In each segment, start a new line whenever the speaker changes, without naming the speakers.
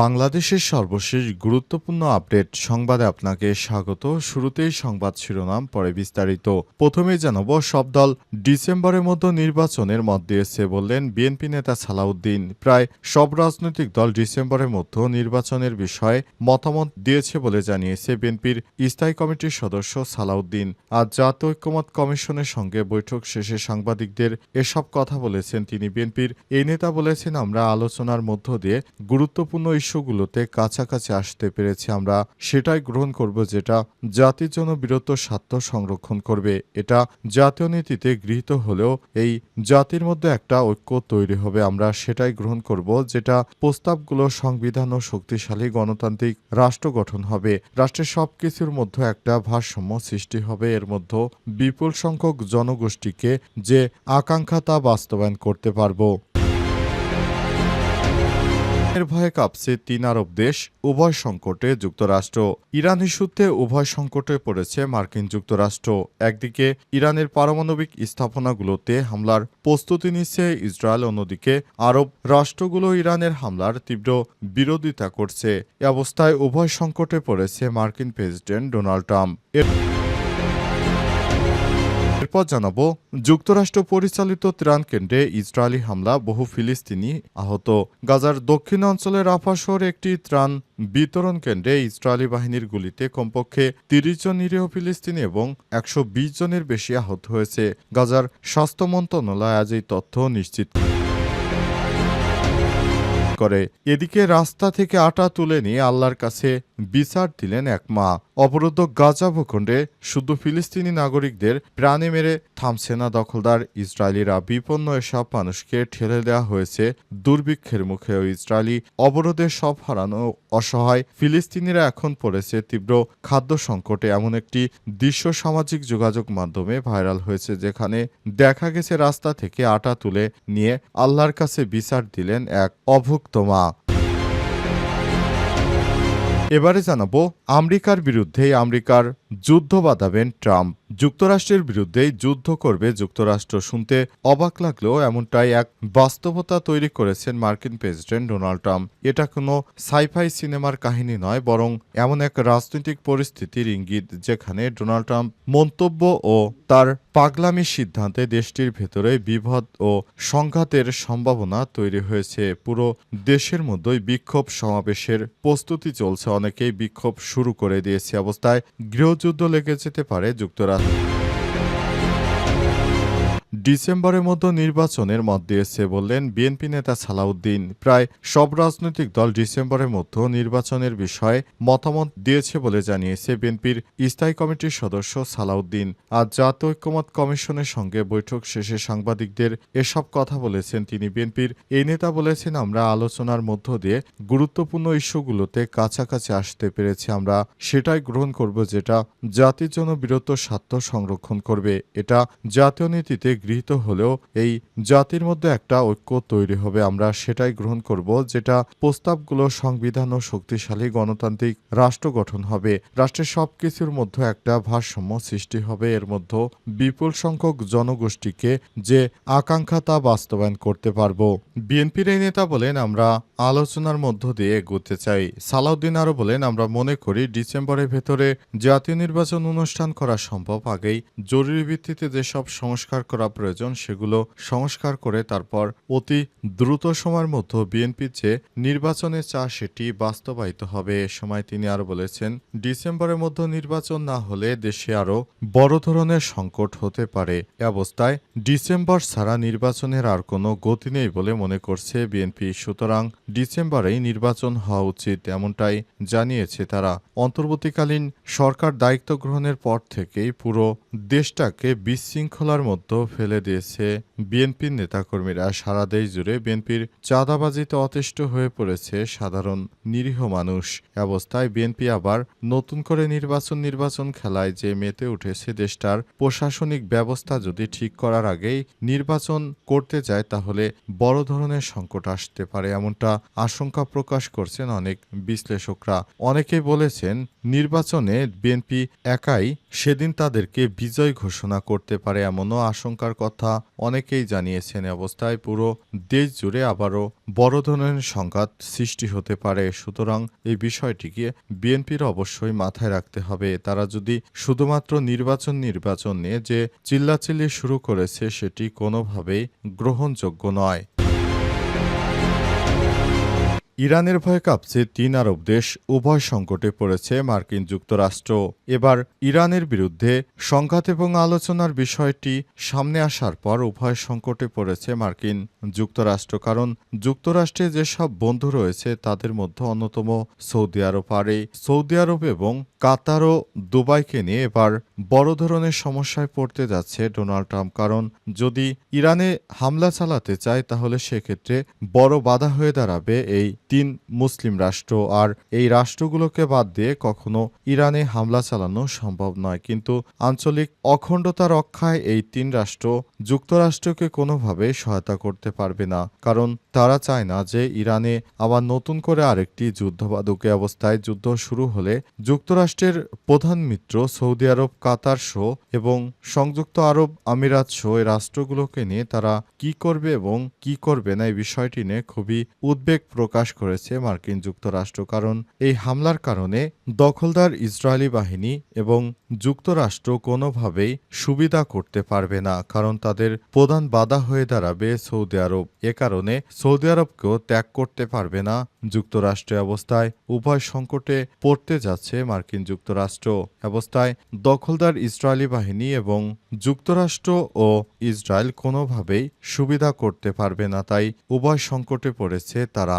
বাংলাদেশের সর্বশেষ গুরুত্বপূর্ণ আপডেট সংবাদে আপনাকে স্বাগত। শুরুতেই সংবাদ শিরোনাম, পরে বিস্তারিত। প্রথমেই জানাব, সব দল ডিসেম্বরের মধ্যে নির্বাচনের মত দিয়েছে বললেন বিএনপি নেতা সালাউদ্দিন। প্রায় সব রাজনৈতিক দল ডিসেম্বরের মধ্যে নির্বাচনের বিষয়ে মতামত দিয়েছে বলে জানিয়েছে বিএনপির স্থায়ী কমিটির সদস্য সালাউদ্দিন। আজ জাতীয় ঐক্যমত কমিশনের সঙ্গে বৈঠক শেষে সাংবাদিকদের এসব কথা বলেছেন তিনি। বিএনপির এই নেতা বলেছেন, আমরা আলোচনার মধ্য দিয়ে গুরুত্বপূর্ণ ইস্যুগুলোতে কাছাকাছি আসতে পেরেছি। আমরা সেটাই গ্রহণ করব যেটা জাতির জন্য বীরত্ব, স্বার্থ সংরক্ষণ করবে। এটা জাতীয় নীতিতে গৃহীত হলেও এই জাতির মধ্যে একটা ঐক্য তৈরি হবে। আমরা সেটাই গ্রহণ করব যেটা প্রস্তাবগুলো সংবিধান ও শক্তিশালী গণতান্ত্রিক রাষ্ট্র গঠন হবে। রাষ্ট্রের সবকিছুর মধ্যে একটা ভারসাম্য সৃষ্টি হবে। এর মধ্যে বিপুল সংখ্যক জনগোষ্ঠীকে যে আকাঙ্ক্ষা তা বাস্তবায়ন করতে পারব। এর ভয়ে কাঁপছে তিন আরব দেশ, উভয় সংকটে যুক্তরাষ্ট্র। ইরান ইস্যুতে উভয় সংকটে পড়েছে মার্কিন যুক্তরাষ্ট্র। একদিকে ইরানের পারমাণবিক স্থাপনাগুলোতে হামলার প্রস্তুতি নিচ্ছে ইসরায়েল, অন্যদিকে আরব রাষ্ট্রগুলো ইরানের হামলার তীব্র বিরোধিতা করছে। এ অবস্থায় উভয় সংকটে পড়েছে মার্কিন প্রেসিডেন্ট ডোনাল্ড ট্রাম্প। এরপর জানাব, যুক্তরাষ্ট্র পরিচালিত ত্রাণ কেন্দ্রে ইসরায়েলি হামলা বহু ফিলিস্তিনি আহত। গাজার দক্ষিণ অঞ্চলের রাফা একটি ত্রাণ বিতরণ কেন্দ্রে ইসরায়েলি বাহিনীর গুলিতে কমপক্ষে তিরিশ জন নিরীহ ফিলিস্তিনি এবং একশো বিশ জনের বেশি আহত হয়েছে। গাজার স্বাস্থ্য মন্ত্রণালয় আজ এই তথ্য নিশ্চিত করে। এদিকে রাস্তা থেকে আটা তুলে নিয়ে আল্লাহর কাছে বিচার দিলেন এক মা। অবরুদ্ধ গাজা ভূখণ্ডে শুধু ফিলিস্তিনি নাগরিকদের প্রাণে মেরে থামছে না দখলদার ইসরায়েলিরা বিপন্ন এসব মানুষকে ঠেলে দেওয়া হয়েছে। দুর্ভিক্ষের মুখে ও ইসরায়েলি অবরোধে সব হারানো অসহায় ফিলিস্তিনিরা এখন পড়েছে তীব্র খাদ্য সংকটে। এমন একটি দৃশ্য সামাজিক যোগাযোগ মাধ্যমে ভাইরাল হয়েছে, যেখানে দেখা গেছে রাস্তা থেকে আটা তুলে নিয়ে আল্লাহর কাছে বিচার দিলেন এক অভুক্ত মা। এবারে জানাব আমেরিকার বিরুদ্ধে আমেরিকার যুদ্ধ বাঁধাবেন ট্রাম্প। যুক্তরাষ্ট্রের বিরুদ্ধেই যুদ্ধ করবে যুক্তরাষ্ট্র শুনতে অবাক লাগলেও এমনটাই এক বাস্তবতা তৈরি করেছেন মার্কিন প্রেসিডেন্ট ডোনাল্ড ট্রাম্প। এটা কোনো সাইফাই সিনেমার কাহিনী নয়, বরং এমন এক রাজনৈতিক পরিস্থিতির ইঙ্গিত যেখানে ডোনাল্ড ট্রাম্প মন্তব্য ও তার পাগলামি সিদ্ধান্তে দেশটির ভেতরে বিভদ ও সংঘাতের সম্ভাবনা তৈরি হয়েছে। পুরো দেশের মধ্যেই বিক্ষোভ সমাবেশের প্রস্তুতি চলছে। অনেকেই বিক্ষোভ শুরু করে দিয়েছে অবস্থায়। গৃহযুদ্ধ লেগে যেতে পারে যুক্তরাষ্ট্র। Laura. ডিসেম্বরের মধ্যে নির্বাচনের মত দিয়েছে বললেন বিএনপি নেতা সালাউদ্দিন। প্রায় সব রাজনৈতিক দল ডিসেম্বরের মধ্যে নির্বাচনের বিষয়ে মতামত দিয়েছে বলে জানিয়েছে বিএনপির স্থায়ী কমিটির সদস্য সালাউদ্দিন। আজ জাতীয় ঐক্যমত কমিশনের সঙ্গে বৈঠক শেষে সাংবাদিকদের এসব কথা বলেছেন তিনি। বিএনপির এই নেতা বলেছেন, আমরা আলোচনার মধ্য দিয়ে গুরুত্বপূর্ণ ইস্যুগুলোতে কাছাকাছি আসতে পেরেছি। আমরা সেটাই গ্রহণ করব যেটা জাতির জন্য বীরত্ব, স্বার্থ সংরক্ষণ করবে। এটা জাতীয় নীতিতে গৃহীত হলেও এই জাতির মধ্যে একটা ঐক্য তৈরি হবে। আমরা সেটাই গ্রহণ করব যেটা প্রস্তাবগুলো সংবিধান ও শক্তিশালী গণতান্ত্রিক রাষ্ট্র গঠন হবে। রাষ্ট্রের সবকিছুর মধ্যে একটা ভারসাম্য সৃষ্টি হবে। এর মধ্যে বিপুল সংখ্যক জনগোষ্ঠীকে যে আকাঙ্ক্ষা তা বাস্তবায়ন করতে পারব। বিএনপির এই নেতা বলেন, আমরা আলোচনার মধ্য দিয়ে এগোতে চাই। সালাউদ্দিন আরও বলেন, আমরা মনে করি ডিসেম্বরের ভেতরে জাতীয় নির্বাচন অনুষ্ঠান করা সম্ভব। আগেই জরুরি ভিত্তিতে যেসব সংস্কার করা প্রয়োজন, সেগুলো সংস্কার করে তারপর অতি দ্রুত সময়ের মধ্যে বিএনপির যে নির্বাচনে চা সেটি বাস্তবায়িত হবে, এ সময় তিনি আরও বলেছেন, ডিসেম্বরের মধ্যে নির্বাচন না হলে দেশে আরও বড় ধরনের সংকট হতে পারে। এ অবস্থায় ডিসেম্বর ছাড়া নির্বাচনের আর কোনো গতি নেই বলে মনে করছে বিএনপি সুতরাং ডিসেম্বরেই নির্বাচন হওয়া উচিত এমনটাই জানিয়েছে তারা। অন্তর্বর্তীকালীন সরকার দায়িত্ব গ্রহণের পর থেকেই পুরো দেশটাকে বিশৃঙ্খলার মধ্যে ফেলে দিয়েছে বিএনপির নেতাকর্মীরা সারা দেশ জুড়ে বিএনপির চাঁদাবাজিতে অতিষ্ঠ হয়ে পড়েছে সাধারণ নিরীহ মানুষ। অবস্থায় বিএনপি আবার নতুন করে নির্বাচন নির্বাচন খেলায় যে মেতে উঠেছে দেশটার প্রশাসনিক ব্যবস্থা যদি ঠিক করার আগেই নির্বাচন করতে যায়, তাহলে বড় ধরনের সংকট আসতে পারে এমনটা আশঙ্কা প্রকাশ করছেন অনেক বিশ্লেষকরা। অনেকেই বলেছেন, নির্বাচনে বিএনপি একাই সেদিন তাদেরকে বিজয় ঘোষণা করতে পারে এমনও আশঙ্কার কথা অনেকেই জানিয়েছেন অবস্থায় পুরো দেশ জুড়ে আবারও বড় ধরনের সংঘাত সৃষ্টি হতে পারে। সুতরাং এই বিষয়টিকে বিএনপির অবশ্যই মাথায় রাখতে হবে। তারা যদি শুধুমাত্র নির্বাচন নির্বাচন নিয়ে যে চিল্লাচিল্লি শুরু করেছে, সেটি কোনোভাবেই গ্রহণযোগ্য নয়। ইরানের ভয়ে কাঁপছে তিন আরব দেশ, উভয় সংকটে পড়েছে মার্কিন যুক্তরাষ্ট্র। এবার ইরানের বিরুদ্ধে সংঘাত এবং আলোচনার বিষয়টি সামনে আসার পর উভয় সংকটে পড়েছে মার্কিন যুক্তরাষ্ট্র, কারণ যুক্তরাষ্ট্রে যেসব বন্ধু রয়েছে তাদের মধ্যে অন্যতম সৌদি আরব। আর সৌদি আরব এবং কাতার ও দুবাইকে নিয়ে এবার বড় ধরনের সমস্যায় পড়তে যাচ্ছে ডোনাল্ড ট্রাম্প, কারণ যদি ইরানে হামলা চালাতে চায় তাহলে সেক্ষেত্রে বড় বাধা হয়ে দাঁড়াবে এই তিন মুসলিম রাষ্ট্র, আর এই রাষ্ট্রগুলোকে বাদ দিয়ে কখনো ইরানে হামলা চালানো সম্ভব নয়। কিন্তু আঞ্চলিক অখণ্ডতা রক্ষায় এই তিন রাষ্ট্র যুক্তরাষ্ট্রকে কোনোভাবে সহায়তা করতে পারবে না। কারণ তারা চায় না যে ইরানে আবার নতুন করে আরেকটি যুদ্ধবাদকে অবস্থায় যুদ্ধ শুরু হলে যুক্তরাষ্ট্রের প্রধান মিত্র সৌদি আরব, কাতার শো এবং সংযুক্ত আরব আমিরাত শো এই রাষ্ট্রগুলোকে নিয়ে তারা কি করবে এবং কি করবে না এই বিষয়টি নিয়ে খুবই উদ্বেগ প্রকাশ করেছে মার্কিন যুক্তরাষ্ট্র। কারণ এই হামলার কারণে দখলদার ইসরায়েলি বাহিনী এবং যুক্তরাষ্ট্র কোনোভাবেই সুবিধা করতে পারবে না। কারণ তাদের প্রধান বাধা হয়ে দাঁড়াবে সৌদি আরব। এ কারণে সৌদি আরবকেও ত্যাগ করতে পারবে না। যুক্তরাষ্ট্রের অবস্থায় উভয় সংকটে পড়তে যাচ্ছে মার্কিন যুক্তরাষ্ট্র। অবস্থায় দখলদার ইসরায়েলি বাহিনী এবং যুক্তরাষ্ট্র ও ইসরায়েল কোনোভাবেই সুবিধা করতে পারবে না, তাই উভয় সংকটে পড়েছে তারা।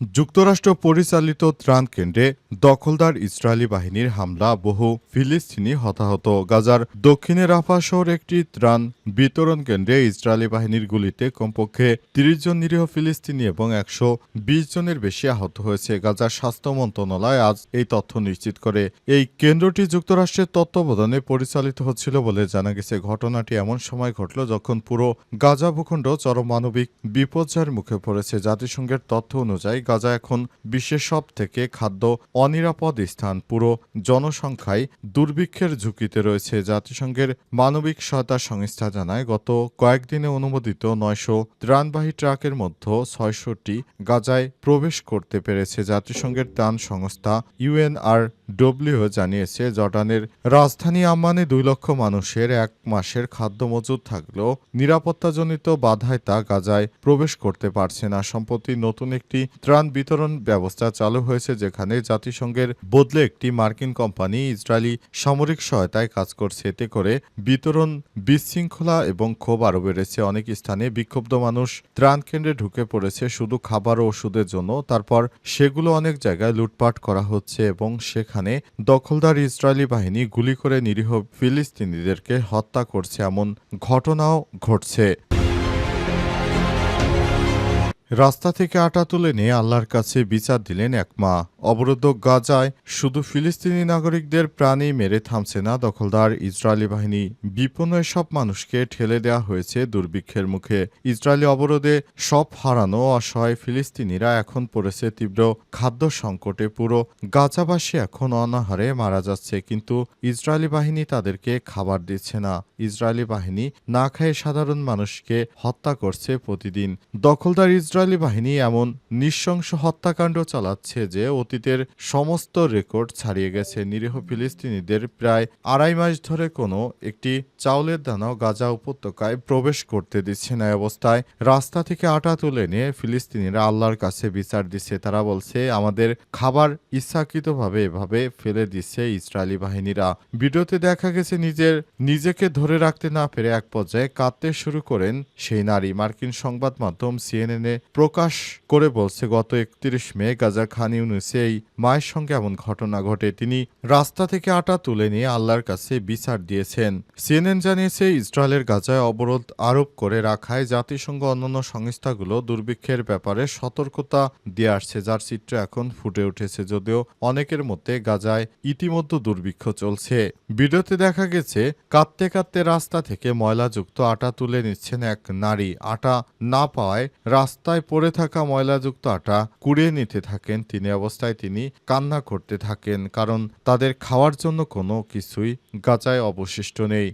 যুক্তরাষ্ট্র পরিচালিত ত্রাণ কেন্দ্রে দখলদার ইসরায়েলি বাহিনীর হামলা, বহু ফিলিস্তিনি হতাহত। গাজার দক্ষিণে রাফা শহর একটি ত্রাণ বিতরণ কেন্দ্রে ইসরায়েলি বাহিনীর গুলিতে কমপক্ষে তিরিশ জন নিরীহ ফিলিস্তিনি এবং একশো বিশ জনের বেশি আহত হয়েছে। গাজার স্বাস্থ্য মন্ত্রণালয় আজ এই তথ্য নিশ্চিত করে। এই কেন্দ্রটি যুক্তরাষ্ট্রের তত্ত্বাবধানে পরিচালিত হচ্ছিল বলে জানা গেছে। ঘটনাটি এমন সময় ঘটল যখন পুরো গাজা ভূখণ্ড চরম মানবিক বিপর্যয়ের মুখে পড়েছে। জাতিসংঘের তথ্য অনুযায়ী গাজা এখন বিশ্বের সব থেকে খাদ্য অনিরাপদ স্থান। পুরো জনসংখ্যায় দুর্ভিক্ষের ঝুঁকিতে রয়েছে জাতিসংঘের মানবিক সহায়তা সংস্থা জানায়, গত কয়েকদিনে অনুমোদিত নয়শো ত্রাণবাহী ট্রাকের মধ্যে ছয়শটি গাজায় প্রবেশ করতে পেরেছে জাতিসংঘের ত্রাণ সংস্থা ইউএনআর ডব্লিউ জানিয়েছে, জর্ডানের রাজধানী আম্মানে দুই লক্ষ মানুষের এক মাসের খাদ্য মজুদ থাকলেও নিরাপত্তাজনিত বাধায় তা গাজায় প্রবেশ করতে পারছে না। সম্প্রতি নতুন একটি ত্রাণ বিতরণ ব্যবস্থা চালু হয়েছে, যেখানে জাতিসংঘের বদলে একটি মার্কিন কোম্পানি ইসরায়েলি সামরিক সহায়তায় কাজ করছে। এতে করে বিতরণ বিশৃঙ্খলা এবং ক্ষোভ আরও বেড়েছে। অনেক স্থানে বিক্ষুব্ধ মানুষ ত্রাণ কেন্দ্রে ঢুকে পড়েছে, শুধু খাবার ও ওষুধের জন্য। তারপর সেগুলো অনেক জায়গায় লুটপাট করা হচ্ছে এবং সেখানে দখলদার ইসরায়েলি বাহিনী গুলি করে নিরীহ ফিলিস্তিনিদেরকে হত্যা করছে। এমন ঘটনাও ঘটছে। রাস্তা থেকে আটা তুলে নিয়ে আল্লাহর কাছে বিচার দিলেন এক মা। অবরুদ্ধ গাজায় শুধু ফিলিস্তিনি নাগরিকদের প্রাণী মেরে থামছে না দখলদার ইসরায়েলি বাহিনী। বিপন্ন সব মানুষকে ঠেলে দেওয়া হয়েছে দুর্ভিক্ষের মুখে। ইসরায়েলি অবরোধে সব হারানো অসহায় ফিলিস্তিনিরা এখন পড়েছে তীব্র খাদ্য সংকটে। পুরো গাজাবাসী এখন অনাহারে মারা যাচ্ছে, কিন্তু ইসরায়েলি বাহিনী তাদেরকে খাবার দিচ্ছে না। ইসরায়েলি বাহিনী না খেয়ে সাধারণ মানুষকে হত্যা করছে প্রতিদিন। দখলদার ইসরায়েলি বাহিনী এমন নৃশংস হত্যাকাণ্ড চালাচ্ছে যে অতীতের সমস্ত রেকর্ড ছাড়িয়ে গেছে। নিরীহ ফিলিস্তিনিদের প্রায় আড়াই মাস ধরে কোনো একটি চাউলের দানাও গাজা উপত্যকায় প্রবেশ করতে দিচ্ছে না। অবস্থায় রাস্তা থেকে আটা তুলে নিয়ে ফিলিস্তিনিরা আল্লাহর কাছে বিচার দিচ্ছে। তারা বলছে, আমাদের খাবার ইচ্ছাকৃতভাবে এভাবে ফেলে দিচ্ছে ইসরায়েলি বাহিনীরা। ভিডিওতে দেখা গেছে, নিজের নিজেকে ধরে রাখতে না পেরে এক পর্যায়ে কাঁদতে শুরু করেন সেই নারী। মার্কিন সংবাদ মাধ্যম সিএনএনে প্রকাশ করে বলছে, গত একত্রিশ মে গাজা খান ইউনুসে এই মায়ের সঙ্গে এমন ঘটনা ঘটে। তিনি রাস্তা থেকে আটা তুলে নিয়ে আল্লাহর কাছে বিচার দিয়েছেন। সিএনএন জানিয়েছে, ইসরায়েলের গাজায় অবরোধ আরোপ করে রাখায় জাতিসংঘ অন্যান্য সংস্থাগুলো দুর্ভিক্ষের ব্যাপারে সতর্কতা দিয়ে আসছে। যার চিত্র এখন ফুটে উঠেছে, যদিও অনেকের মধ্যে গাজায় ইতিমধ্যে দুর্ভিক্ষ চলছে। ভিডিওতে দেখা গেছে, কাঁদতে কাঁদতে রাস্তা থেকে ময়লাযুক্ত আটা তুলে নিচ্ছেন এক নারী। আটা না পাওয়ায় রাস্তায় পড়ে থাকা ময়লাযুক্ত আটা কুড়িয়ে নিতে থাকেন। তিনি অবস্থায় তিনি কান্না করতে থাকেন, কারণ তাদের খাওয়ার জন্য কোনো কিছুই গাজায় অবশিষ্ট নেই।